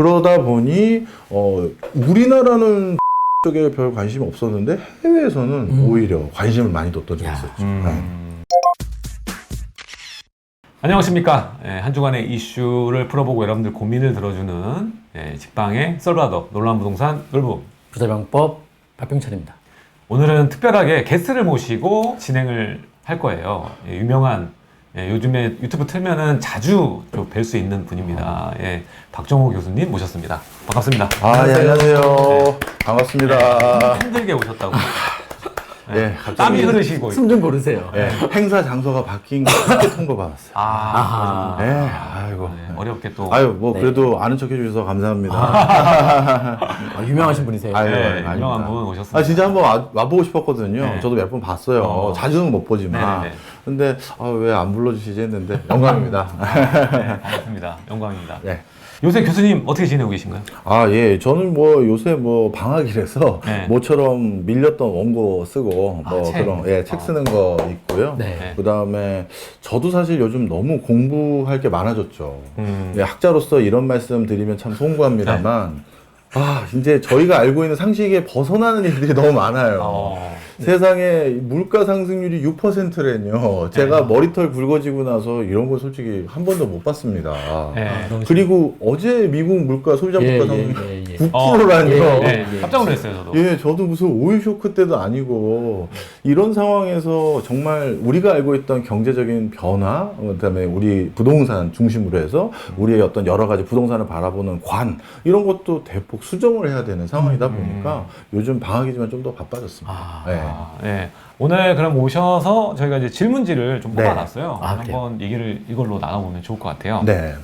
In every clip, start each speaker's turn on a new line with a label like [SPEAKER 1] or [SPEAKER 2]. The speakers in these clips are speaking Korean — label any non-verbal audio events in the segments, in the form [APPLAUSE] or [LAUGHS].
[SPEAKER 1] 그러다 보니 어 우리나라는 [LAUGHS] 쪽에 별 관심이 없었는데 해외에서는
[SPEAKER 2] 음.
[SPEAKER 1] 오히려 관심을 많이 뒀던 적이
[SPEAKER 2] 야.
[SPEAKER 1] 있었죠.
[SPEAKER 3] 음.
[SPEAKER 1] 네.
[SPEAKER 3] 안녕하십니까. 예, 한 주간의 이슈를 풀어보고 여러분들 고민을 들어주는 예, 직방의 썰바더 놀라운 부동산 놀부.
[SPEAKER 2] 부자병법 박병철입니다.
[SPEAKER 3] 오늘은 특별하게 게스트를 모시고 진행을 할 거예요. 예, 유명한 예, 요즘에 유튜브 틀면은 자주 뵐 수 있는 분입니다. 예, 박정호 교수님 모셨습니다. 반갑습니다.
[SPEAKER 1] 아, 예, 안녕하세요.
[SPEAKER 3] 네.
[SPEAKER 1] 반갑습니다.
[SPEAKER 3] 힘들게 오셨다고.
[SPEAKER 1] 예, 갑자기
[SPEAKER 3] 땀이 흐르시고.
[SPEAKER 2] 숨 좀 고르세요.
[SPEAKER 1] 예, 행사 장소가 바뀐 거 통보 받았어요.
[SPEAKER 3] 아,
[SPEAKER 1] 예,
[SPEAKER 3] 그러셨구나.
[SPEAKER 1] 아이고.
[SPEAKER 3] 네, 어렵게 또.
[SPEAKER 1] 아유, 뭐
[SPEAKER 2] 네.
[SPEAKER 1] 그래도 아는 척 해주셔서 감사합니다. [LAUGHS]
[SPEAKER 2] 아, 유명하신 분이세요.
[SPEAKER 1] 아유,
[SPEAKER 3] 네,
[SPEAKER 1] 아닙니다.
[SPEAKER 3] 유명한 분 오셨습니다.
[SPEAKER 1] 아 진짜 한번 와, 와보고 싶었거든요.
[SPEAKER 3] 네.
[SPEAKER 1] 저도 몇 번 봤어요.
[SPEAKER 3] 어.
[SPEAKER 1] 자주는 못 보지만.
[SPEAKER 3] 네네네.
[SPEAKER 1] 근데 아, 왜 안 불러주시지 했는데 영광입니다.
[SPEAKER 3] 네, [LAUGHS] 반갑습니다. 영광입니다.
[SPEAKER 1] 네.
[SPEAKER 3] 요새 교수님 어떻게 지내고 계신가요?
[SPEAKER 1] 아, 예. 저는 뭐 요새 뭐 방학이라서
[SPEAKER 3] 네.
[SPEAKER 1] 모처럼 밀렸던 원고 쓰고
[SPEAKER 3] 아,
[SPEAKER 1] 뭐
[SPEAKER 3] 책.
[SPEAKER 1] 그런 예, 책
[SPEAKER 3] 어.
[SPEAKER 1] 쓰는 거 있고요.
[SPEAKER 2] 네.
[SPEAKER 1] 그 다음에 저도 사실 요즘 너무 공부할 게 많아졌죠.
[SPEAKER 3] 음.
[SPEAKER 1] 네, 학자로서 이런 말씀 드리면 참 송구합니다만 아, 이제 저희가 알고 있는 상식에 벗어나는 일들이 너무 많아요.
[SPEAKER 3] 어.
[SPEAKER 1] 세상에 물가 상승률이 6%래뇨. 제가 머리털 굵어지고 나서 이런 거 솔직히 한 번도 못 봤습니다.
[SPEAKER 3] 네.
[SPEAKER 2] 아, 너무
[SPEAKER 1] 그리고 어제 미국 물가 소비자
[SPEAKER 2] 예,
[SPEAKER 1] 물가
[SPEAKER 2] 예,
[SPEAKER 1] 상승
[SPEAKER 2] 예, 예.
[SPEAKER 1] 9%라뇨.
[SPEAKER 2] 예, 예.
[SPEAKER 3] 네, 깜짝 놀랐어요, 저도.
[SPEAKER 1] 예, 저도 무슨 오일 쇼크 때도 아니고 이런 상황에서 정말 우리가 알고 있던 경제적인 변화, 그다음에 우리 부동산 중심으로 해서 우리의 어떤 여러 가지 부동산을 바라보는 관 이런 것도 대폭 수정을 해야 되는 상황이다 보니까 요즘 방학이지만 좀 더 바빠졌습니다.
[SPEAKER 2] 아,
[SPEAKER 1] 네.
[SPEAKER 3] 아, 네. 오늘 그럼 오셔서 저희가 이제 질문지를 좀
[SPEAKER 1] 네.
[SPEAKER 3] 뽑아놨어요.
[SPEAKER 2] 아, 그래요?
[SPEAKER 3] 한번 얘기를 이걸로 나눠보면 좋을 것 같아요.
[SPEAKER 1] 네.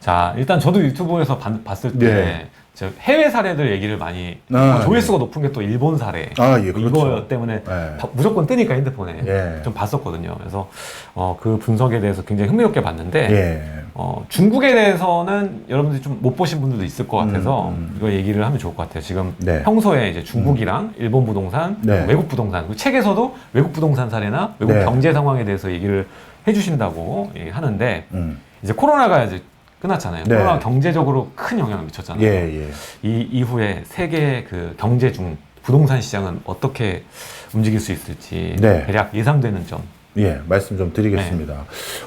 [SPEAKER 3] 자, 일단 저도 유튜브에서 봤, 봤을 때
[SPEAKER 1] 네.
[SPEAKER 3] 저 해외 사례들 얘기를 많이
[SPEAKER 1] 아,
[SPEAKER 3] 어, 조회수가 높은 게 또 일본 사례
[SPEAKER 1] 아, 예, 그렇죠.
[SPEAKER 3] 이거 때문에
[SPEAKER 1] 네.
[SPEAKER 3] 바- 무조건 뜨니까 핸드폰에
[SPEAKER 1] 예.
[SPEAKER 3] 좀 봤었거든요. 그래서 어, 그 분석에 대해서 굉장히 흥미롭게 봤는데
[SPEAKER 1] 예.
[SPEAKER 3] 어, 중국에 대해서는 여러분들이 좀 못 보신 분들도 있을 것 같아서
[SPEAKER 1] 음, 음.
[SPEAKER 3] 이거 얘기를 하면 좋을 것 같아요. 지금
[SPEAKER 1] 네.
[SPEAKER 3] 평소에 이제 중국이랑 일본 부동산,
[SPEAKER 1] 네.
[SPEAKER 3] 외국 부동산, 그 책에서도 외국 부동산 사례나 외국
[SPEAKER 1] 네.
[SPEAKER 3] 경제 상황에 대해서 얘기를 해주신다고 얘기하는데
[SPEAKER 1] 음.
[SPEAKER 3] 이제 코로나가 이제 끝났잖아요.
[SPEAKER 1] 네.
[SPEAKER 3] 코로나 경제적으로 큰 영향을 미쳤잖아요.
[SPEAKER 1] 예, 예.
[SPEAKER 3] 이 이후에 세계 그 경제 중 부동산 시장은 어떻게 움직일 수 있을지
[SPEAKER 1] 네.
[SPEAKER 3] 대략 예상되는 점.
[SPEAKER 1] 예, 말씀 좀 드리겠습니다.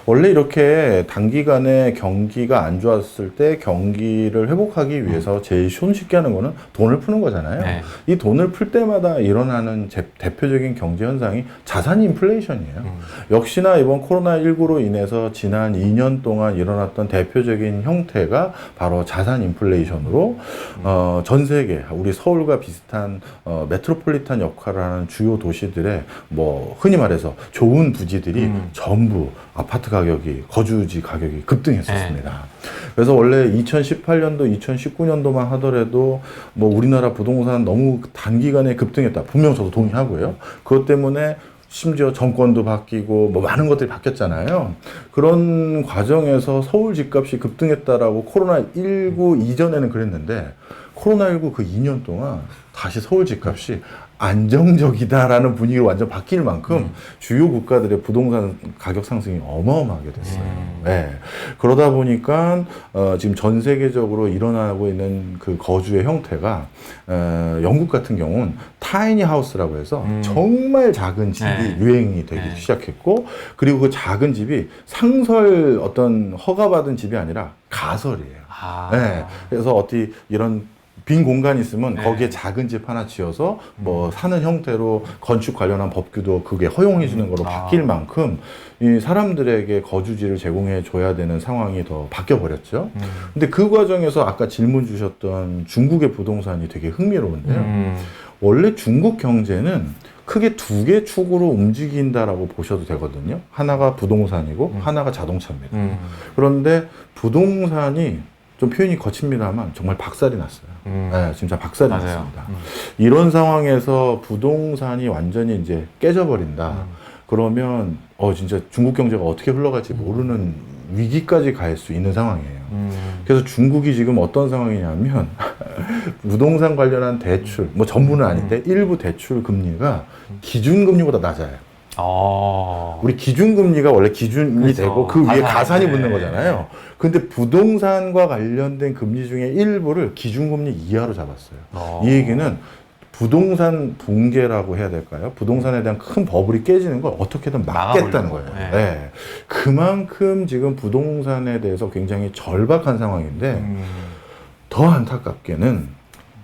[SPEAKER 1] 원래 이렇게 단기간에 경기가 안 좋았을 때 경기를 회복하기 위해서 제일 손쉽게 하는 거는 돈을 푸는 거잖아요.
[SPEAKER 3] 네.
[SPEAKER 1] 이 돈을 풀 때마다 일어나는 제- 대표적인 경제 현상이 자산 인플레이션이에요.
[SPEAKER 3] 음.
[SPEAKER 1] 역시나 이번 코로나19로 인해서 지난 2년 동안 일어났던 대표적인 형태가 바로 자산 인플레이션으로 어, 전 세계 우리 서울과 비슷한 어, 메트로폴리탄 역할을 하는 주요 도시들의 뭐 흔히 말해서 좋은 부지들이
[SPEAKER 3] 음.
[SPEAKER 1] 전부 아파트 가격이 거주지 가격이 급등했었습니다. 그래서 원래 2018년도, 2019년도만 하더라도 뭐 우리나라 부동산 너무 단기간에 급등했다. 분명 저도 동의하고요. 그것 때문에 심지어 정권도 바뀌고 뭐 많은 것들이 바뀌었잖아요. 그런 과정에서 서울 집값이 급등했다라고 코로나 19 이전에는 그랬는데 코로나 19 그 2년 동안 다시 서울 집값이 안정적이다라는 분위기로 완전 바뀔 만큼 주요 국가들의 부동산 가격 상승이 어마어마하게 됐어요.
[SPEAKER 3] 음.
[SPEAKER 1] 네. 그러다 보니까 어, 지금 전 세계적으로 일어나고 있는 그 거주의 형태가 어, 영국 같은 경우는 타이니 하우스라고 해서
[SPEAKER 3] 음.
[SPEAKER 1] 정말 작은 집이
[SPEAKER 3] 네.
[SPEAKER 1] 유행이 되기
[SPEAKER 3] 네.
[SPEAKER 1] 시작했고 그리고 그 작은 집이 상설 어떤 허가받은 집이 아니라 가설이에요.
[SPEAKER 3] 아.
[SPEAKER 1] 네. 그래서 어떻게 이런 빈 공간이 있으면
[SPEAKER 3] 네.
[SPEAKER 1] 거기에 작은 집 하나 지어서 뭐 사는 형태로 건축 관련한 법규도 그게 허용해 주는 거로
[SPEAKER 3] 아.
[SPEAKER 1] 바뀔 만큼 이 사람들에게 거주지를 제공해 줘야 되는 상황이 더 바뀌어 버렸죠.
[SPEAKER 3] 음.
[SPEAKER 1] 근데 그 과정에서 아까 질문 주셨던 중국의 부동산이 되게 흥미로운데요.
[SPEAKER 3] 음.
[SPEAKER 1] 원래 중국 경제는 크게 두 개 축으로 움직인다라고 보셔도 되거든요. 하나가 부동산이고
[SPEAKER 3] 음.
[SPEAKER 1] 하나가 자동차입니다.
[SPEAKER 3] 음.
[SPEAKER 1] 그런데 부동산이 좀 표현이 거칩니다만 정말 박살이 났어요.
[SPEAKER 3] 음.
[SPEAKER 1] 네, 진짜 박살이
[SPEAKER 3] 맞아요.
[SPEAKER 1] 났습니다.
[SPEAKER 3] 음.
[SPEAKER 1] 이런 상황에서 부동산이 완전히 이제 깨져버린다.
[SPEAKER 3] 음.
[SPEAKER 1] 그러면 어 진짜 중국 경제가 어떻게 흘러갈지 모르는 위기까지 갈 수 있는 상황이에요.
[SPEAKER 3] 음.
[SPEAKER 1] 그래서 중국이 지금 어떤 상황이냐면 [LAUGHS] 부동산 관련한 대출 뭐 전부는 아닌데 일부 대출 금리가 기준 금리보다 낮아요.
[SPEAKER 3] 어.
[SPEAKER 1] 우리 기준금리가 원래 기준이
[SPEAKER 3] 그렇죠.
[SPEAKER 1] 되고 그 위에
[SPEAKER 3] 가산.
[SPEAKER 1] 가산이 붙는
[SPEAKER 3] 네.
[SPEAKER 1] 거잖아요. 근데 부동산과 관련된 금리 중에 일부를 기준금리 이하로 잡았어요.
[SPEAKER 3] 어.
[SPEAKER 1] 이 얘기는 부동산 붕괴라고 해야 될까요? 부동산에 대한 큰 버블이 깨지는 걸 어떻게든 막겠다는. 거예요.
[SPEAKER 3] 네.
[SPEAKER 1] 네. 그만큼 지금 부동산에 대해서 굉장히 절박한 상황인데
[SPEAKER 3] 음.
[SPEAKER 1] 더 안타깝게는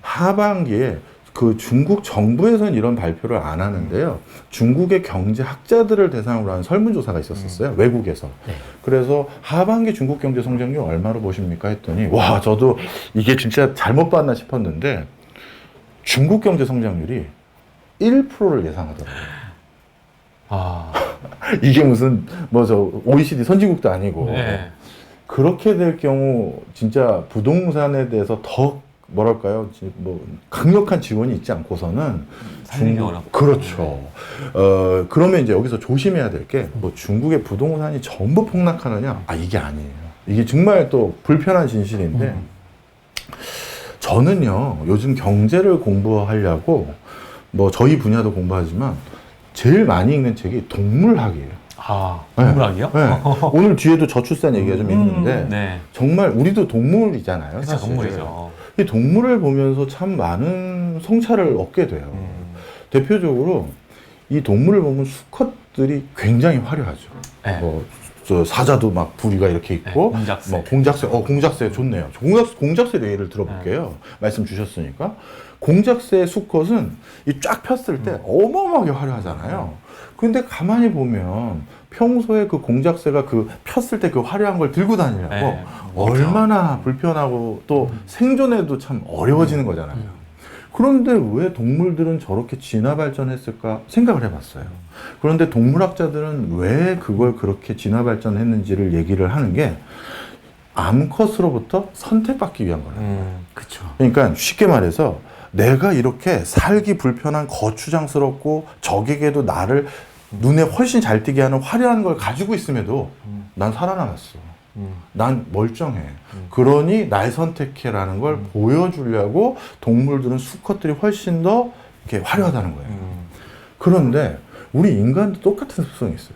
[SPEAKER 1] 하반기에 그 중국 정부에서는 이런 발표를 안 하는데요. 중국의 경제 학자들을 대상으로 한 설문조사가 있었었어요. 외국에서.
[SPEAKER 2] 네.
[SPEAKER 1] 그래서 하반기 중국 경제 성장률 얼마로 보십니까 했더니 와 저도 이게 진짜 잘못 봤나 싶었는데 중국 경제 성장률이 1%를 예상하더라고요.
[SPEAKER 3] 아. [LAUGHS]
[SPEAKER 1] 이게 무슨 뭐 저 OECD 선진국도 아니고
[SPEAKER 3] 네.
[SPEAKER 1] 그렇게 될 경우 진짜 부동산에 대해서 더 뭐랄까요 지- 뭐 강력한 지원이 있지 않고서는
[SPEAKER 3] 살리기
[SPEAKER 1] 중-
[SPEAKER 3] 어렵고.
[SPEAKER 1] 그렇죠. 어 그러면 이제 여기서 조심해야 될 게 뭐 중국의 부동산이 전부 폭락하느냐? 아 이게 아니에요. 이게 정말 또 불편한 진실인데
[SPEAKER 3] 음.
[SPEAKER 1] 저는요 요즘 경제를 공부하려고 뭐 저희 분야도 공부하지만 제일 많이 읽는 책이 동물학이에요.
[SPEAKER 3] 아,
[SPEAKER 1] 네.
[SPEAKER 3] 동물학이요?
[SPEAKER 1] 네. 오늘 뒤에도 저출산 얘기가 좀 있는데
[SPEAKER 3] 네.
[SPEAKER 1] 정말 우리도 동물이잖아요.
[SPEAKER 3] 그쵸. 동물이죠.
[SPEAKER 1] 이 동물을 보면서 참 많은 성찰을 얻게 돼요.
[SPEAKER 3] 음.
[SPEAKER 1] 대표적으로 이 동물을 보면 수컷들이 굉장히 화려하죠.
[SPEAKER 3] 네.
[SPEAKER 1] 뭐, 저 사자도 막 부리가 이렇게 있고,
[SPEAKER 3] 네, 공작새.
[SPEAKER 1] 뭐 공작새, 어 공작새 좋네요. 공작 공작새 예를 들어볼게요.
[SPEAKER 3] 네.
[SPEAKER 1] 말씀 주셨으니까 공작새의 수컷은 이 쫙 폈을
[SPEAKER 3] 음.
[SPEAKER 1] 때 어마어마하게 화려하잖아요. 근데 가만히 보면 평소에 그 공작새가 그 폈을 때 그 화려한 걸 들고 다니려고
[SPEAKER 3] 네.
[SPEAKER 1] 얼마나 불편하고 또 생존에도 참 어려워지는 거잖아요. 그런데 왜 동물들은 저렇게 진화 발전했을까 생각을 해봤어요. 그런데 동물학자들은 왜 그걸 그렇게 진화 발전했는지를 얘기를 하는 게 암컷으로부터 선택받기 위한 거예요.
[SPEAKER 3] 음.
[SPEAKER 2] 그쵸.
[SPEAKER 1] 그러니까 쉽게 말해서 내가 이렇게 살기 불편한 거추장스럽고 적에게도 나를 눈에 훨씬 잘 띄게 하는 화려한 걸 가지고 있음에도
[SPEAKER 3] 음.
[SPEAKER 1] 난 살아남았어.
[SPEAKER 3] 음.
[SPEAKER 1] 난 멀쩡해.
[SPEAKER 3] 음.
[SPEAKER 1] 그러니 날 선택해라는 걸
[SPEAKER 3] 음.
[SPEAKER 1] 보여주려고 동물들은 수컷들이 훨씬 더 이렇게 화려하다는 거예요.
[SPEAKER 3] 음.
[SPEAKER 1] 그런데 우리 인간도 똑같은 습성이 있어요.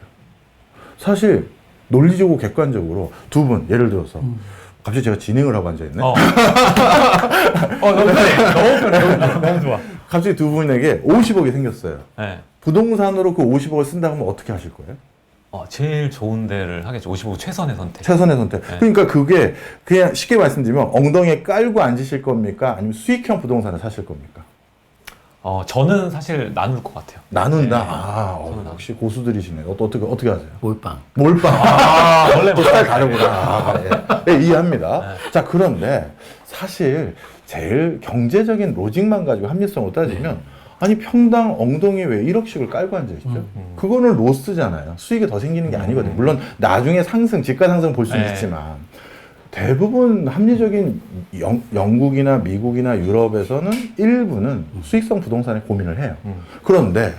[SPEAKER 1] 사실 논리적으로 객관적으로 두 분 예를 들어서
[SPEAKER 2] 음.
[SPEAKER 1] 갑자기 제가 진행을 하고 앉아 있네.
[SPEAKER 3] 어. [LAUGHS] 어, 너무 편해. 너무 편해. 너무, 너무 좋아.
[SPEAKER 1] 갑자기 두 분에게 50억이 생겼어요.
[SPEAKER 3] 네.
[SPEAKER 1] 부동산으로 그 50억을 쓴다고 하면 어떻게 하실 거예요?
[SPEAKER 3] 어, 제일 좋은 데를 하겠죠. 55 최선의 선택.
[SPEAKER 1] 최선의 선택.
[SPEAKER 3] 네.
[SPEAKER 1] 그러니까 그게 그냥 쉽게 말씀드리면 엉덩이에 깔고 앉으실 겁니까? 아니면 수익형 부동산을 사실 겁니까?
[SPEAKER 3] 어, 저는 사실 나눌 것 같아요.
[SPEAKER 1] 나눈다.
[SPEAKER 3] 네.
[SPEAKER 1] 아, 어,
[SPEAKER 3] 저는
[SPEAKER 1] 역시 고수들이시네. 어, 어떻게 어떻게 하세요?
[SPEAKER 2] 몰빵.
[SPEAKER 1] 몰빵.
[SPEAKER 3] 아, 원래
[SPEAKER 1] 또 스타일 다르구나. 아, 예. 예, 이해합니다.
[SPEAKER 3] 네.
[SPEAKER 1] 자, 그런데 사실 제일 경제적인 로직만 가지고 합리성을 따지면 아니 평당 엉덩이에 왜 1억씩을 깔고 앉아 있죠?
[SPEAKER 2] 음,
[SPEAKER 3] 음.
[SPEAKER 1] 그거는 로스잖아요. 수익이 더 생기는 게 아니거든요. 물론 나중에 상승, 지가 상승 볼 수는
[SPEAKER 3] 네.
[SPEAKER 1] 있지만 대부분 합리적인 영, 영국이나 미국이나 유럽에서는 일부는 수익성 부동산에 고민을 해요.
[SPEAKER 3] 음.
[SPEAKER 1] 그런데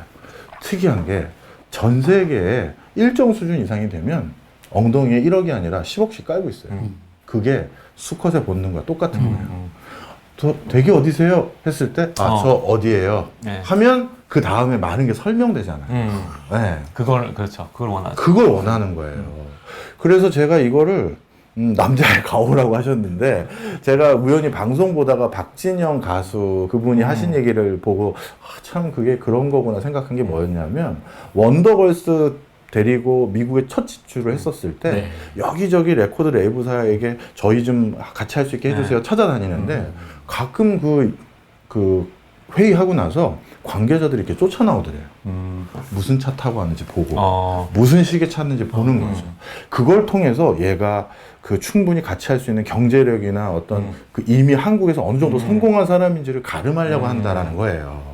[SPEAKER 1] 특이한 게 전 세계에 일정 수준 이상이 되면 엉덩이에 1억이 아니라 10억씩 깔고 있어요.
[SPEAKER 3] 음.
[SPEAKER 1] 그게 수컷의 본능과 똑같은 거예요.
[SPEAKER 3] 음.
[SPEAKER 1] 저 되게 어디세요? 했을 때, 아,
[SPEAKER 3] 어.
[SPEAKER 1] 저 어디에요?
[SPEAKER 3] 네.
[SPEAKER 1] 하면 그 다음에 많은 게 설명되잖아요.
[SPEAKER 3] 음.
[SPEAKER 1] 네.
[SPEAKER 3] 그걸, 그렇죠. 그걸 원하죠.
[SPEAKER 1] 그걸 원하는 거예요. 그래서 제가 이거를 음, 남자의 [LAUGHS] 가오라고 하셨는데 제가 우연히 방송 보다가 박진영 가수 그분이 하신 얘기를 보고 아, 참 그게 그런 거구나 생각한 게 뭐였냐면 원더걸스 데리고 미국에 첫 진출을 했었을 때
[SPEAKER 2] 네.
[SPEAKER 1] 여기저기 레코드 레이블사에게 저희 좀 같이 할 수 있게 해주세요 찾아다니는데 가끔 그, 그 회의하고 나서 관계자들이 이렇게 쫓아나오더래요.
[SPEAKER 3] 음.
[SPEAKER 1] 무슨 차 타고 왔는지 보고
[SPEAKER 3] 어.
[SPEAKER 1] 무슨 시계 찾는지 보는
[SPEAKER 3] 음.
[SPEAKER 1] 거죠. 그걸 통해서 얘가 그 충분히 같이 할 수 있는 경제력이나 어떤
[SPEAKER 3] 음.
[SPEAKER 1] 그 이미 한국에서 어느 정도
[SPEAKER 3] 음.
[SPEAKER 1] 성공한 사람인지를 가름하려고
[SPEAKER 3] 음.
[SPEAKER 1] 한다라는 거예요.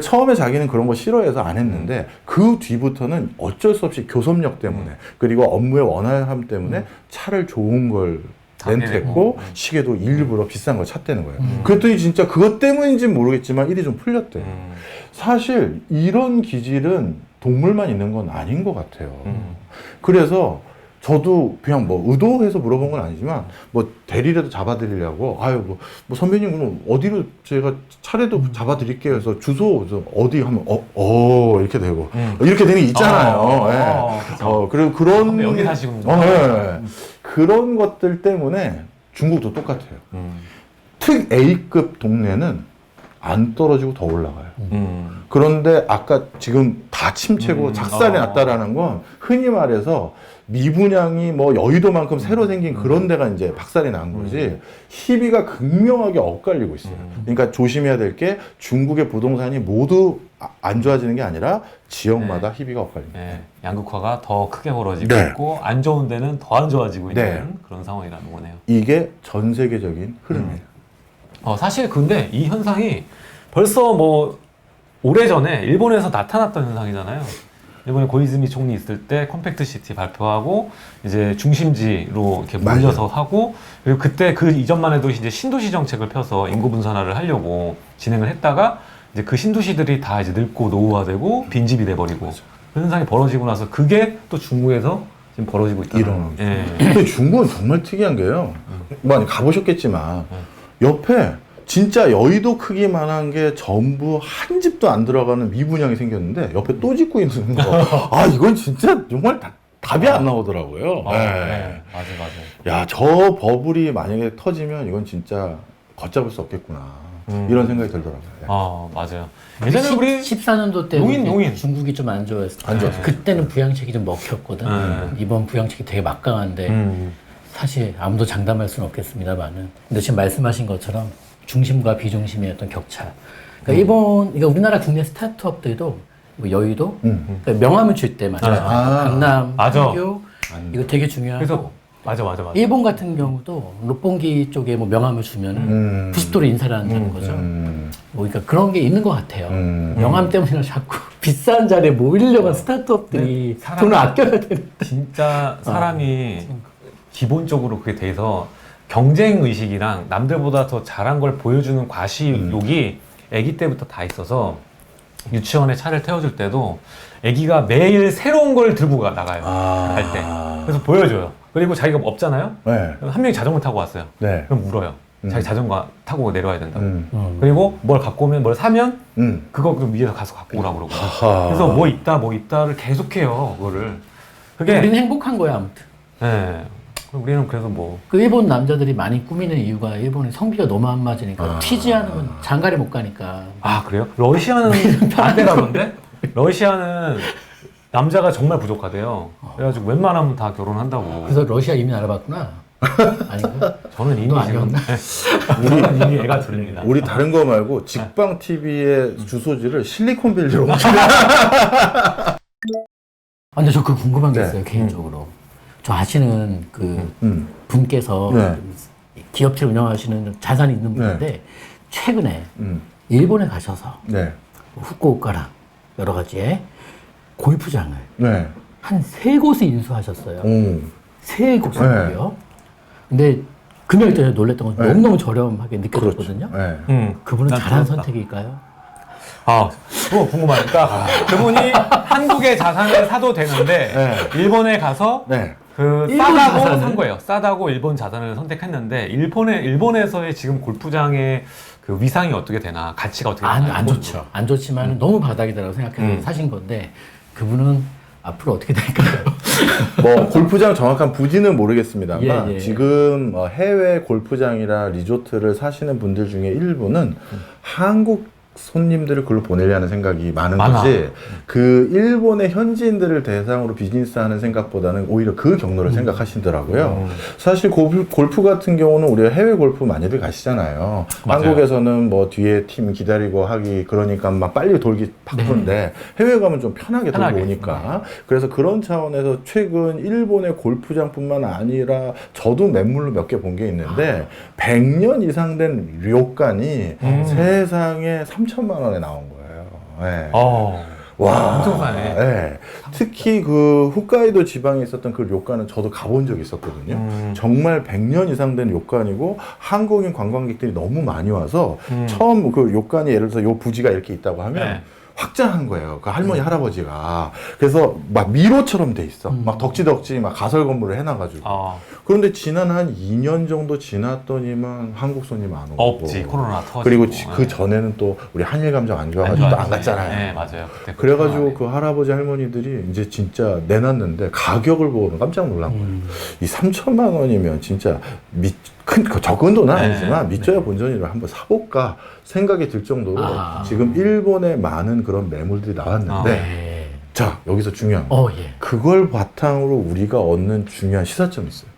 [SPEAKER 1] 처음에 자기는 그런 거 싫어해서 안 했는데 그 뒤부터는 어쩔 수 없이 교섭력 때문에 그리고 업무의 원활함 때문에 차를 좋은 걸. 렌트했고
[SPEAKER 3] 음.
[SPEAKER 1] 시계도 일부러 비싼 걸 찼다는 거예요.
[SPEAKER 2] 음.
[SPEAKER 1] 그랬더니 진짜 그것 때문인지는 모르겠지만 일이 좀 풀렸대요.
[SPEAKER 3] 음.
[SPEAKER 1] 사실 이런 기질은 동물만 있는 건 아닌 것 같아요.
[SPEAKER 3] 음.
[SPEAKER 1] 그래서 저도 그냥 뭐 의도해서 물어본 건 아니지만 뭐 대리라도 잡아드리려고 아유 뭐, 뭐 선배님 그럼 어디로 제가 차례도 잡아드릴게요 해서 주소 어디 하면 어, 어 이렇게 되고
[SPEAKER 3] 음.
[SPEAKER 1] 이렇게 되는 게 있잖아요.
[SPEAKER 3] 어,
[SPEAKER 1] 예.
[SPEAKER 3] 어.
[SPEAKER 1] 어, 그리고 그런
[SPEAKER 3] 선배 여기 사시는구나.
[SPEAKER 1] 어, 예, 예. 그런 것들 때문에 중국도 똑같아요.
[SPEAKER 3] 음.
[SPEAKER 1] 특 A급 동네는 안 떨어지고 더 올라가요.
[SPEAKER 3] 음.
[SPEAKER 1] 그런데 아까 지금 다 침체고
[SPEAKER 3] 음,
[SPEAKER 1] 작살이
[SPEAKER 3] 어.
[SPEAKER 1] 났다라는 건 흔히 말해서 미분양이 뭐 여의도만큼 새로 생긴 그런 데가 이제 박살이 난 거지 희비가 극명하게 엇갈리고 있어요.
[SPEAKER 3] 음.
[SPEAKER 1] 그러니까 조심해야 될 게 중국의 부동산이 모두 아- 안 좋아지는 게 아니라 지역마다 희비가 엇갈립니다.
[SPEAKER 3] 예, 양극화가 더 크게 벌어지고
[SPEAKER 1] 네.
[SPEAKER 3] 있고 안 좋은 데는 더 안 좋아지고 있는
[SPEAKER 1] 네.
[SPEAKER 3] 그런 상황이라는 거네요.
[SPEAKER 1] 이게 전 세계적인 흐름이에요.
[SPEAKER 3] 어, 사실 근데 이 현상이 벌써 뭐 오래전에 일본에서 나타났던 현상이잖아요. 일본에 고이즈미 총리 있을 때 컴팩트 시티 발표하고 이제 중심지로 이렇게
[SPEAKER 1] 맞아요.
[SPEAKER 3] 몰려서 하고 그리고 그때 그 이전만 해도 이제 신도시 정책을 펴서 인구 분산화를 하려고 진행을 했다가 이제 그 신도시들이 다 이제 늙고 노후화되고 빈집이 돼버리고 그 현상이 벌어지고 나서 그게 또 중국에서 지금 벌어지고 있다.
[SPEAKER 1] 일어나고
[SPEAKER 3] 예.
[SPEAKER 1] 근데 중국은 정말 특이한 게요. 많이 가보셨겠지만 옆에 진짜 여의도 크기만한 게 전부 한 집도 안 들어가는 미분양이 생겼는데 옆에 또 짓고 있는 거. [LAUGHS] 아 이건 진짜 정말 다- 답이 안 나오더라고요.
[SPEAKER 3] 어,
[SPEAKER 1] 네.
[SPEAKER 3] 네. 맞아요, 맞아요.
[SPEAKER 1] 야저 버블이 만약에 터지면 이건 진짜 걷잡을 수 없겠구나.
[SPEAKER 3] 음.
[SPEAKER 1] 이런 생각이 들더라고요. 네.
[SPEAKER 3] 아, 맞아요. 예전에 우리
[SPEAKER 2] 14년도 때
[SPEAKER 3] 농인, 농인.
[SPEAKER 2] 중국이
[SPEAKER 1] 좀안때안 좋았어요.
[SPEAKER 2] 그때는 부양책이 좀 먹혔거든.
[SPEAKER 3] 네.
[SPEAKER 2] 이번 부양책이 되게 막강한데
[SPEAKER 3] 음.
[SPEAKER 2] 사실 아무도 장담할 수는 없겠습니다만은. 근데 지금 말씀하신 것처럼 중심과 비중심의 어떤 격차. 그러니까
[SPEAKER 3] 음.
[SPEAKER 2] 일본, 그러니까 우리나라 국내 스타트업들도 뭐 여의도,
[SPEAKER 1] 음.
[SPEAKER 2] 그러니까 명함을 줄때 말이야.
[SPEAKER 1] 아.
[SPEAKER 2] 강남,
[SPEAKER 3] 맞아.
[SPEAKER 2] 한교 이거 되게 중요하고.
[SPEAKER 3] 그래서 맞아, 맞아, 맞아.
[SPEAKER 2] 일본 같은 경우도 롯본기 쪽에 뭐 명함을 주면은
[SPEAKER 1] 음.
[SPEAKER 2] 90도로 인사를 한다는 거죠.
[SPEAKER 1] 음.
[SPEAKER 2] 뭐 그러니까 그런 게 있는 것 같아요.
[SPEAKER 1] 음.
[SPEAKER 2] 명함 때문에 자꾸 [LAUGHS] 비싼 자리에 모이려고 한 스타트업들이
[SPEAKER 3] 네, 사람이-
[SPEAKER 2] 돈을 아껴야 되는데.
[SPEAKER 3] 진짜 사람이 기본적으로 그게 돼서 경쟁 의식이랑 남들보다 더 잘한 걸 보여주는 과시욕이 아기 때부터 다 있어서 유치원에 차를 태워줄 때도 아기가 매일 새로운 걸 들고 가- 나가요.
[SPEAKER 1] 아.
[SPEAKER 3] 갈 때. 그래서 보여줘요. 그리고 자기가 없잖아요.
[SPEAKER 1] 네.
[SPEAKER 3] 한 명이 자전거 타고 왔어요.
[SPEAKER 1] 네.
[SPEAKER 3] 그럼 물어요.
[SPEAKER 1] 음.
[SPEAKER 3] 자기 자전거 타고 내려와야 된다고.
[SPEAKER 1] 음.
[SPEAKER 2] 음.
[SPEAKER 3] 그리고 뭘 갖고 오면 뭘 사면
[SPEAKER 1] 음.
[SPEAKER 3] 그거 그 위에서 가서 갖고 오라고 그러고.
[SPEAKER 1] 하하.
[SPEAKER 3] 그래서 뭐 있다 뭐 있다를 계속해요 그거를 그게
[SPEAKER 2] 우리는 행복한 거야 아무튼.
[SPEAKER 3] 네. 우리는 그래서 뭐
[SPEAKER 2] 그 일본 남자들이 많이 꾸미는 이유가 일본의 성비가 너무 안 맞으니까
[SPEAKER 1] 아.
[SPEAKER 2] 튀지 않으면 장가리 못 가니까.
[SPEAKER 3] 아 그래요? 러시아는 [LAUGHS] 반대라던데? 러시아는 남자가 정말 부족하대요. 그래가지고 웬만하면 다 결혼한다고.
[SPEAKER 2] 그래서 러시아 이민 알아봤구나. [LAUGHS] 아닌가?
[SPEAKER 3] 저는 이미
[SPEAKER 2] 또
[SPEAKER 3] 지금
[SPEAKER 2] 아니었나?
[SPEAKER 3] 저는 이미 애가 둘입니다.
[SPEAKER 1] 우리 다른 거 말고 직방 TV의 주소지를 실리콘밸리로 [LAUGHS]
[SPEAKER 2] 아, 근데 저 그 궁금한 게
[SPEAKER 1] 네.
[SPEAKER 2] 있어요 개인적으로. 저 아시는 그
[SPEAKER 1] 음.
[SPEAKER 2] 분께서
[SPEAKER 1] 네.
[SPEAKER 2] 기업체를 운영하시는 자산이 있는 분인데 최근에
[SPEAKER 1] 음.
[SPEAKER 2] 일본에 가셔서
[SPEAKER 1] 네.
[SPEAKER 2] 후쿠오카랑 여러 가지의 골프장을
[SPEAKER 1] 네.
[SPEAKER 2] 한세 곳에 인수하셨어요.
[SPEAKER 1] 오.
[SPEAKER 2] 세 곳이고요. 근데 금액이 때문에 놀랬던 건
[SPEAKER 1] 네.
[SPEAKER 2] 너무너무 저렴하게 느껴졌거든요.
[SPEAKER 1] 그렇죠. 네.
[SPEAKER 3] 음.
[SPEAKER 2] 그분은
[SPEAKER 3] 난
[SPEAKER 2] 잘한
[SPEAKER 3] 들었다.
[SPEAKER 2] 선택일까요?
[SPEAKER 3] 아, 그거 궁금하니까 [LAUGHS] 그분이 한국의 자산을 사도 되는데
[SPEAKER 1] 네.
[SPEAKER 3] 일본에 가서
[SPEAKER 1] 네.
[SPEAKER 3] 그
[SPEAKER 2] 일본
[SPEAKER 3] 싸다고
[SPEAKER 2] 자산을?
[SPEAKER 3] 산 거예요. 싸다고 일본 자산을 선택했는데 일본에 일본에서의 지금 골프장의 그 위상이 어떻게 되나 가치가 어떻게
[SPEAKER 2] 안,
[SPEAKER 3] 되나
[SPEAKER 2] 안 좋죠. 안 좋지만 너무 바닥이다라고 생각해서
[SPEAKER 3] 음.
[SPEAKER 2] 사신 건데 그분은 앞으로 어떻게 될까요? [LAUGHS]
[SPEAKER 1] 뭐 골프장 정확한 부지는 모르겠습니다만
[SPEAKER 2] 예, 예.
[SPEAKER 1] 지금 어, 해외 골프장이라 리조트를 사시는 분들 중에 일부는 한국 손님들을 글로 보내려는 생각이 많은
[SPEAKER 3] 많아.
[SPEAKER 1] 거지 그 일본의 현지인들을 대상으로 비즈니스 하는 생각보다는 오히려 그 경로를 생각하시더라고요.
[SPEAKER 3] 음.
[SPEAKER 1] 사실 골프, 골프 같은 경우는 우리가 해외 골프 많이들 가시잖아요.
[SPEAKER 3] 맞아요.
[SPEAKER 1] 한국에서는 뭐 뒤에 팀 기다리고 하기 그러니까 막 빨리 돌기 바쁜데 해외 가면 좀 편하게 돌고
[SPEAKER 3] 편하게.
[SPEAKER 1] 오니까 그래서 그런 차원에서 최근 일본의 골프장뿐만 아니라 저도 매물로 몇 개 본 게 있는데 100년 이상 된 료칸이
[SPEAKER 3] 음.
[SPEAKER 1] 세상에 3 천만 원에 나온 거예요. 네.
[SPEAKER 3] 어.
[SPEAKER 1] 와,
[SPEAKER 3] 엄청 싸네.
[SPEAKER 1] 네. 특히 그 홋카이도 지방에 있었던 그 료칸은 저도 가본 적이 있었거든요.
[SPEAKER 3] 음.
[SPEAKER 1] 정말 100년 이상 된 료칸이고 한국인 관광객들이 너무 많이 와서
[SPEAKER 3] 음.
[SPEAKER 1] 처음 그 료칸이 예를 들어서 요 부지가 이렇게 있다고 하면
[SPEAKER 3] 네.
[SPEAKER 1] 확장한 거예요. 그 할머니 할아버지가 그래서 막 미로처럼 돼 있어.
[SPEAKER 2] 음.
[SPEAKER 1] 막 덕지덕지 막 가설 건물을 해놔가지고.
[SPEAKER 3] 어,
[SPEAKER 1] 그런데 지난 한 2년 정도 지났더니만 한국 손님 안 오고.
[SPEAKER 3] 없지 코로나 터지고
[SPEAKER 1] 그리고 지-
[SPEAKER 3] 예.
[SPEAKER 1] 그 전에는 또 우리 한일 감정 안 좋아가지고 또안
[SPEAKER 3] 좋아하지.
[SPEAKER 1] 갔잖아요.
[SPEAKER 3] 네 맞아요. 그때
[SPEAKER 1] 그래가지고 그 할아버지 할머니들이 이제 진짜 내놨는데 가격을 보고는 깜짝 놀란 거예요.
[SPEAKER 2] 음.
[SPEAKER 1] 이 3천만 원이면 진짜 미, 큰, 그 적은 돈은
[SPEAKER 3] 네.
[SPEAKER 1] 아니지만 밑져야 본전이를 한번 사볼까 생각이 들 정도로
[SPEAKER 2] 아.
[SPEAKER 1] 지금 일본에 많은 그런 매물들이 나왔는데
[SPEAKER 3] 아.
[SPEAKER 2] 네.
[SPEAKER 1] 자 여기서 중요한 거
[SPEAKER 2] 어, 예.
[SPEAKER 1] 그걸 바탕으로 우리가 얻는 중요한 시사점이 있어요.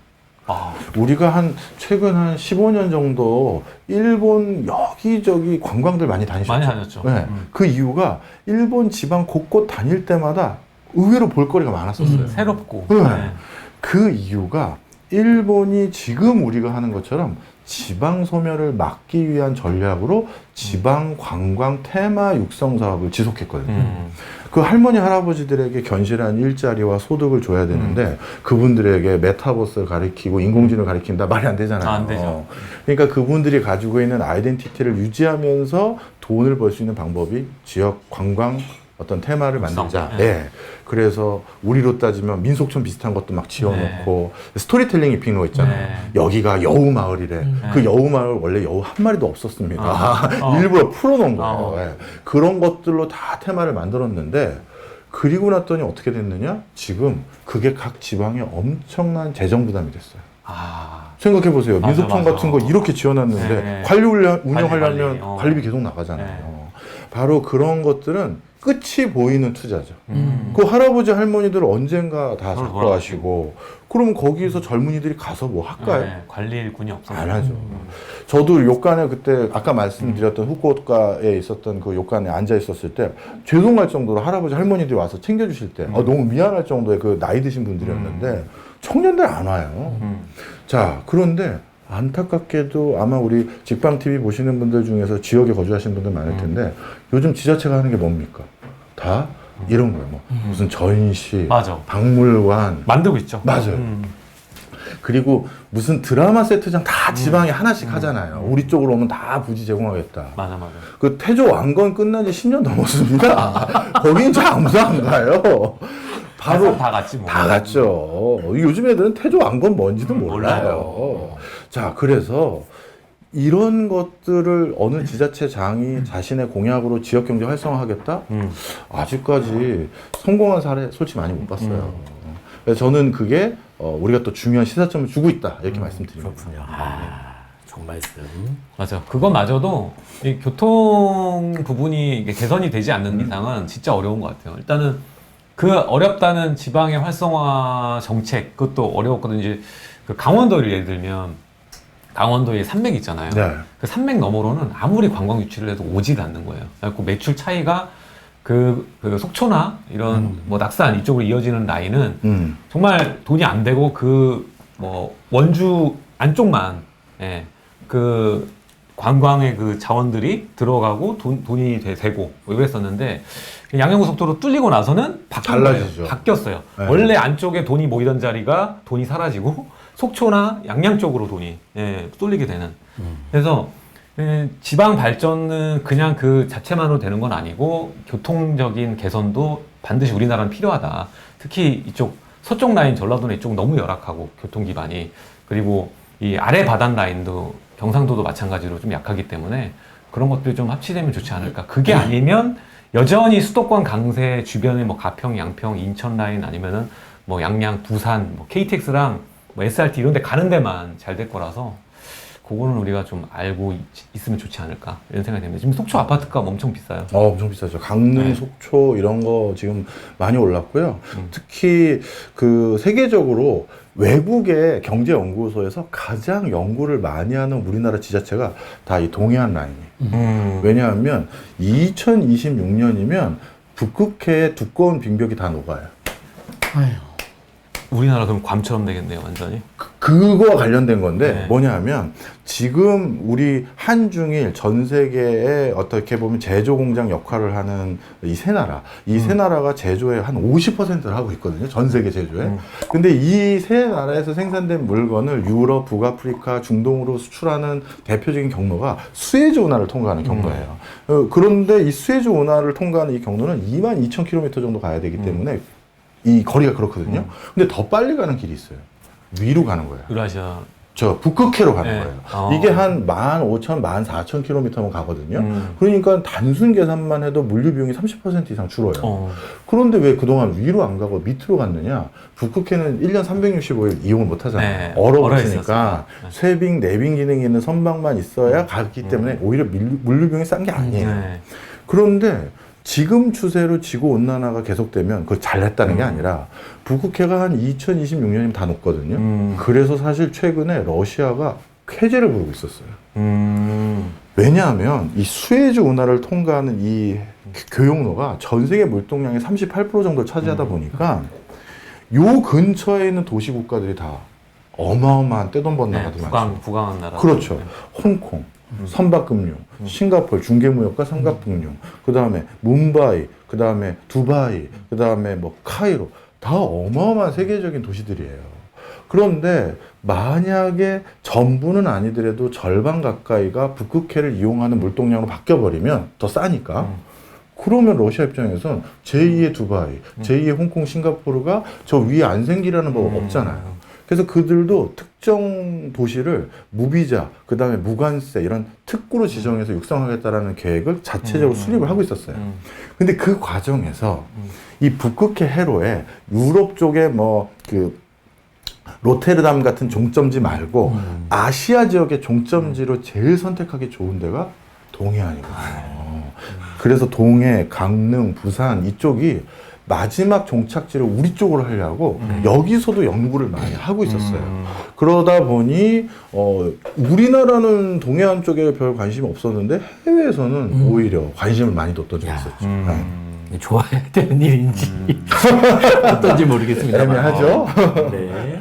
[SPEAKER 3] 아,
[SPEAKER 1] 우리가 한 최근 한 15년 정도 일본 여기저기 관광들 많이 다니셨죠.
[SPEAKER 3] 많이 다녔죠.
[SPEAKER 1] 네.
[SPEAKER 3] 음.
[SPEAKER 1] 그 이유가 일본 지방 곳곳 다닐 때마다 의외로 볼거리가 많았었어요.
[SPEAKER 2] 음.
[SPEAKER 3] 새롭고
[SPEAKER 1] 네.
[SPEAKER 3] 네.
[SPEAKER 1] 그 이유가 일본이 지금 우리가 하는 것처럼 지방 소멸을 막기 위한 전략으로 지방 관광 테마 육성 사업을 지속했거든요.
[SPEAKER 3] 음.
[SPEAKER 1] 그 할머니 할아버지들에게 견실한 일자리와 소득을 줘야 되는데
[SPEAKER 3] 음.
[SPEAKER 1] 그분들에게 메타버스를 가리키고 인공지능을 가리킨다 말이 안 되잖아요.
[SPEAKER 3] 아, 안 되죠.
[SPEAKER 1] 그러니까 그분들이 가지고 있는 아이덴티티를 유지하면서 돈을 벌 수 있는 방법이 지역 관광 어떤 테마를. 만들자.
[SPEAKER 3] 네.
[SPEAKER 1] 예. 그래서 우리로 따지면 민속촌 비슷한 것도 막 지어놓고 스토리텔링 입힌 거 있잖아요.
[SPEAKER 3] 네.
[SPEAKER 1] 여기가 여우 마을이래.
[SPEAKER 2] 음.
[SPEAKER 1] 그 여우 마을 원래 여우 한 마리도 없었습니다.
[SPEAKER 3] 아. [LAUGHS] 어.
[SPEAKER 1] 일부러 풀어놓은 거예요.
[SPEAKER 3] 어.
[SPEAKER 1] 예. 그런 것들로 다 테마를 만들었는데 그리고 났더니 어떻게 됐느냐? 지금 그게 각 지방에 엄청난 재정 부담이 됐어요.
[SPEAKER 3] 아,
[SPEAKER 1] 생각해 보세요. 민속촌. 같은 거 이렇게 지어놨는데
[SPEAKER 3] 네.
[SPEAKER 1] 관리 운영- 운영하려면
[SPEAKER 3] 관리, 관리. 어.
[SPEAKER 1] 관리비 계속 나가잖아요. 바로 그런 것들은 끝이 보이는 투자죠.
[SPEAKER 3] 음.
[SPEAKER 1] 그 할아버지 할머니들 언젠가 다
[SPEAKER 3] 그걸
[SPEAKER 1] 잡고 하시고 그러면 거기서 젊은이들이 가서 뭐 할까요?
[SPEAKER 3] 네, 관리 일꾼이 없어.
[SPEAKER 1] 안 하죠. 저도 욕간에 그때 아까 말씀드렸던 후쿠오카에 있었던 그 욕간에 앉아 있었을 때 죄송할 정도로 할아버지 할머니들이 와서 챙겨주실 때 어, 너무 미안할 정도의 그 나이 드신 분들이었는데 청년들 안 와요.
[SPEAKER 3] 음.
[SPEAKER 1] 자 그런데 안타깝게도 아마 우리 직방 TV 보시는 분들 중에서 지역에 거주하시는 분들 많을 텐데 요즘 지자체가 하는 게 뭡니까? 다 이런 거예요. 뭐 무슨 전시,
[SPEAKER 3] 맞아.
[SPEAKER 1] 박물관,
[SPEAKER 3] 만들고 있죠.
[SPEAKER 1] 맞아요.
[SPEAKER 3] 음.
[SPEAKER 1] 그리고 무슨 드라마 세트장 다 지방에 하나씩 하잖아요. 우리 쪽으로 오면 다 부지 제공하겠다.
[SPEAKER 3] 맞아, 맞아.
[SPEAKER 1] 그 태조 왕건 끝난 지 10년 넘었습니다. [LAUGHS] 거긴 잘 아무도 안 가요. 바로
[SPEAKER 3] 다 같지 뭐.
[SPEAKER 1] 다 갔죠. 요즘 애들은 태조 왕건 뭔지도
[SPEAKER 3] 음,
[SPEAKER 1] 몰라요.
[SPEAKER 3] 몰라요.
[SPEAKER 1] 자, 그래서 이런 것들을 어느 지자체장이 자신의 공약으로 지역 경제 활성화하겠다?
[SPEAKER 3] 음.
[SPEAKER 1] 아직까지 성공한 사례 솔직히 많이 못 봤어요.
[SPEAKER 3] 음.
[SPEAKER 1] 그래서 저는 그게 어, 우리가 또 중요한 시사점을 주고 있다 이렇게
[SPEAKER 3] 음,
[SPEAKER 1] 말씀드립니다.
[SPEAKER 2] 그렇군요. 아, 정말씀.
[SPEAKER 3] 맞아. 그거마저도 이 교통 부분이 개선이 되지 않는 이상은 진짜 어려운 것 같아요. 일단은 그 어렵다는 지방의 활성화 정책 그것도 어려웠거든요. 이제 그 강원도를 예를 들면 강원도에 산맥 있잖아요.
[SPEAKER 1] 네.
[SPEAKER 3] 그 산맥 너머로는 아무리 관광 유치를 해도 오지가 않는 거예요. 그래서 매출 차이가 그, 그 속초나 이런 뭐 낙산 이쪽으로 이어지는 라인은
[SPEAKER 1] 음.
[SPEAKER 3] 정말 돈이 안 되고 그 뭐 원주 안쪽만 예, 그 관광의 그 자원들이 들어가고 돈, 돈이 되, 되고 뭐 이랬었는데 양양고속도로 뚫리고 나서는. 거예요. 바뀌었어요.
[SPEAKER 1] 네.
[SPEAKER 3] 원래 안쪽에 돈이 모이던 자리가 돈이 사라지고 속초나 양양 쪽으로 돈이 예, 쏠리게 되는. 그래서 예, 지방 발전은 그냥 그 자체만으로 되는 건 아니고 교통적인 개선도 반드시 우리나라는 필요하다. 특히 이쪽 서쪽 라인 전라도는 이쪽 너무 열악하고 교통 기반이 그리고 이 아래 바단 라인도 경상도도 마찬가지로 좀 약하기 때문에 그런 것들이 좀 합치되면 좋지 않을까. 그게 아니면 여전히 수도권 강세 주변에 뭐 가평, 양평, 인천 라인 아니면은 뭐 양양, 부산, 뭐 KTX랑 뭐 SRT 이런 데 가는 데만 잘 될 거라서 그거는 우리가 좀 알고 있, 으면 좋지 않을까 이런 생각이 듭니다. 지금 속초 아파트값 엄청 비싸요.
[SPEAKER 1] 어, 엄청 비싸죠. 강릉,
[SPEAKER 3] 네.
[SPEAKER 1] 속초 이런 거 지금 많이 올랐고요.
[SPEAKER 3] 음.
[SPEAKER 1] 특히 그 세계적으로 외국의 경제연구소에서 가장 연구를 많이 하는 우리나라 지자체가 다 이 동해안 라인이에요.
[SPEAKER 3] 음.
[SPEAKER 1] 왜냐하면 2026년이면 북극해의 두꺼운 빙벽이 다 녹아요.
[SPEAKER 2] 아유.
[SPEAKER 3] 우리나라 그럼 괌처럼 되겠네요, 완전히.
[SPEAKER 1] 그거와 관련된 건데
[SPEAKER 3] 네.
[SPEAKER 1] 뭐냐 하면 지금 우리 한중일 전 세계에 어떻게 보면 제조 공장 역할을 하는 이 세 나라 이 세 나라가 제조의 한 50%를 하고 있거든요 전 세계 제조에
[SPEAKER 3] 음.
[SPEAKER 1] 근데 이 세 나라에서 생산된 물건을 유럽 북아프리카 중동으로 수출하는 대표적인 경로가 수에즈 운하를 통과하는 경로예요 어, 그런데 이 수에즈 운하를 통과하는 이 경로는 2만 2천 킬로미터 정도 가야 되기 때문에 이 거리가 그렇거든요 근데 더 빨리 가는 길이 있어요 위로 가는 거예요.
[SPEAKER 3] 유라시아.
[SPEAKER 1] 저 북극해로 가는
[SPEAKER 3] 네.
[SPEAKER 1] 거예요.
[SPEAKER 3] 어.
[SPEAKER 1] 이게 한 15,000, 14,000km면 가거든요.
[SPEAKER 3] 음.
[SPEAKER 1] 그러니까 단순 계산만 해도 물류 비용이 30% 이상 줄어요.
[SPEAKER 3] 어.
[SPEAKER 1] 그런데 왜 그동안 위로 안 가고 밑으로 갔느냐? 북극해는 1년 365일 이용을 못 하잖아요.
[SPEAKER 3] 네.
[SPEAKER 1] 얼어붙으니까
[SPEAKER 3] 얼어 있었어요.
[SPEAKER 1] 쇠빙, 내빙 기능이 있는 선박만 있어야 가기 때문에 오히려 밀- 물류 비용이 싼 게 아니에요.
[SPEAKER 3] 네.
[SPEAKER 1] 그런데 지금 추세로 지구 온난화가 계속되면 그걸 잘했다는 게 아니라 북극해가 한 2026년이면 다 녹거든요.
[SPEAKER 3] 음.
[SPEAKER 1] 그래서 사실 최근에 러시아가 쾌제를 부르고 있었어요.
[SPEAKER 3] 음.
[SPEAKER 1] 왜냐하면 이 수에즈 운하를 통과하는 이 교역로가 전 세계 물동량의 38% 정도를 차지하다 보니까 요 근처에 있는 도시 국가들이 다 어마어마한 떼돈 번
[SPEAKER 3] 네. 부강, 부강한 나라.
[SPEAKER 1] 그렇죠.
[SPEAKER 3] 네.
[SPEAKER 1] 홍콩, 선박금융, 싱가포르 중개무역과
[SPEAKER 3] 음.
[SPEAKER 1] 삼각금융, 그 다음에 뭄바이, 그 다음에 두바이, 그 다음에 뭐 카이로 다 어마어마한 세계적인 도시들이에요. 그런데 만약에 전부는 아니더라도 절반 가까이가 북극해를 이용하는 물동량으로 바뀌어버리면 더 싸니까.
[SPEAKER 3] 음.
[SPEAKER 1] 그러면 러시아 입장에선 제2의 두바이, 제2의 홍콩, 싱가포르가 저 위에 안 생기라는 법
[SPEAKER 3] 음.
[SPEAKER 1] 없잖아요. 그래서 그들도 특정 도시를 무비자, 그 다음에 무관세 이런 특구로 지정해서 육성하겠다라는 계획을 자체적으로
[SPEAKER 3] 음.
[SPEAKER 1] 수립을 하고 있었어요.
[SPEAKER 3] 음.
[SPEAKER 1] 근데 그 과정에서
[SPEAKER 3] 음.
[SPEAKER 1] 이 북극해 해로에 유럽 쪽에 뭐그 로테르담 같은 종점지 말고
[SPEAKER 3] 음.
[SPEAKER 1] 아시아 지역의 종점지로 제일 선택하기 좋은 데가 동해안이거든요.
[SPEAKER 3] 아,
[SPEAKER 1] 그래서 동해, 강릉, 부산 이쪽이 마지막 종착지를 우리 쪽으로 하려고
[SPEAKER 3] 음.
[SPEAKER 1] 여기서도 연구를 많이 하고 있었어요.
[SPEAKER 3] 음.
[SPEAKER 1] 그러다 보니 어, 우리나라는 동해안 쪽에 별 관심이 없었는데 해외에서는 오히려 관심을 많이 뒀던 적이
[SPEAKER 2] 야.
[SPEAKER 1] 있었죠. 네.
[SPEAKER 3] 음.
[SPEAKER 2] 좋아야 되는 일인지 [LAUGHS] 어떤지 모르겠습니다.
[SPEAKER 1] 애매하죠?
[SPEAKER 2] 네.